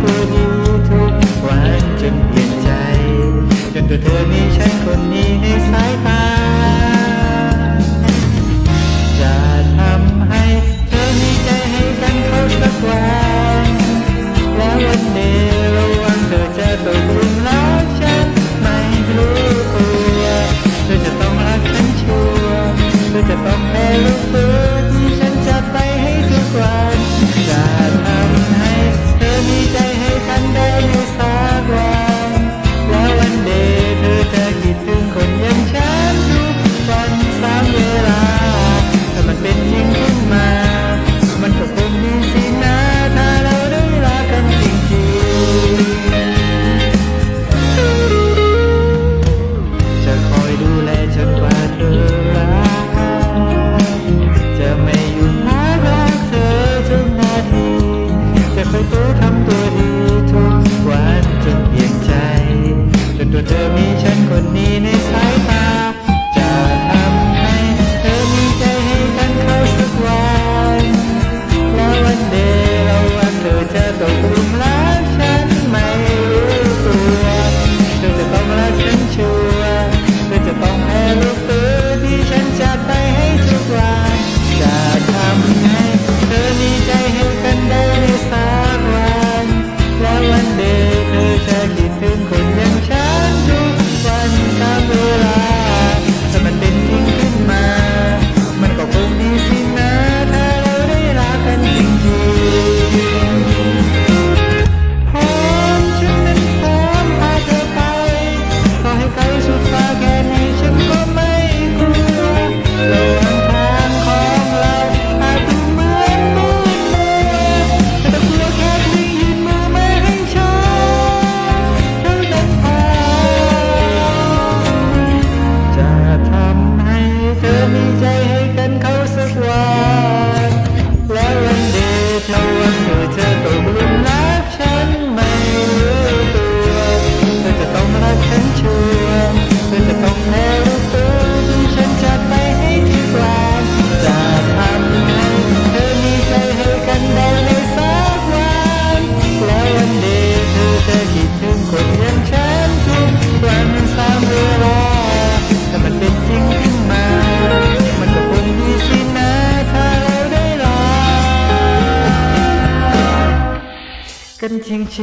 ผู้รู้ทุกวันจนเปลี่ยนใจ จนตัวเธอมีฉันคนนี้ในสายตา จะทำให้เธอมีใจให้กันเขาสักวันแล้ววันเดียววังเธอจะตกหลุมรักฉันไม่รู้ตัว เธอจะต้องรักฉันชัวร์เธอจะต้องแพ้ 更清晰